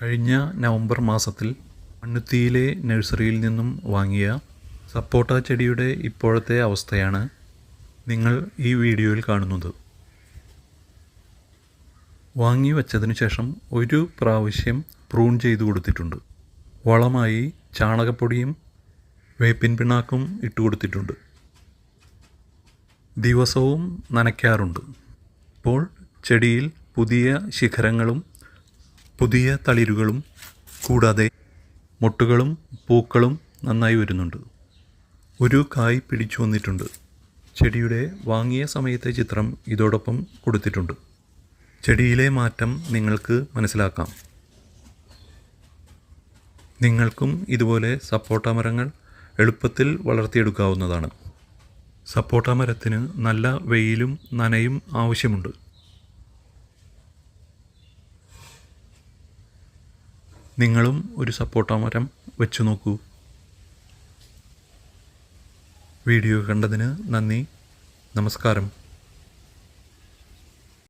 കഴിഞ്ഞ നവംബർ മാസത്തിൽ മണ്ണുത്തിയിലെ നഴ്സറിയിൽ നിന്നും വാങ്ങിയ സപ്പോട്ട ചെടിയുടെ ഇപ്പോഴത്തെ അവസ്ഥയാണ് നിങ്ങൾ ഈ വീഡിയോയിൽ കാണുന്നത്. വാങ്ങി വച്ചതിന് ശേഷം ഒരു പ്രാവശ്യം പ്രൂൺ ചെയ്തു കൊടുത്തിട്ടുണ്ട്. വളമായി ചാണകപ്പൊടിയും വേപ്പിൻ പിണ്ണാക്കും ഇട്ട് കൊടുത്തിട്ടുണ്ട്. ദിവസവും നനയ്ക്കാറുണ്ട്. ഇപ്പോൾ ചെടിയിൽ പുതിയ ശിഖരങ്ങളും പുതിയ തളിരുകളും കൂടാതെ മൊട്ടുകളും പൂക്കളും നന്നായി വരുന്നുണ്ട്. ഒരു കായ് പിടിച്ചു വന്നിട്ടുണ്ട്. ചെടിയുടെ വാങ്ങിയ സമയത്തെ ചിത്രം ഇതോടൊപ്പം കൊടുത്തിട്ടുണ്ട്. ചെടിയിലെ മാറ്റം നിങ്ങൾക്ക് മനസ്സിലാക്കാം. നിങ്ങൾക്കും ഇതുപോലെ സപ്പോട്ട മരങ്ങൾ എളുപ്പത്തിൽ വളർത്തിയെടുക്കാവുന്നതാണ്. സപ്പോട്ട മരത്തിന് നല്ല വെയിലും നനയും ആവശ്യമുണ്ട്. നിങ്ങളും ഒരു സപ്പോട്ട മരം വെച്ചു നോക്കൂ. വീഡിയോ കണ്ടതിന് നന്ദി. നമസ്കാരം.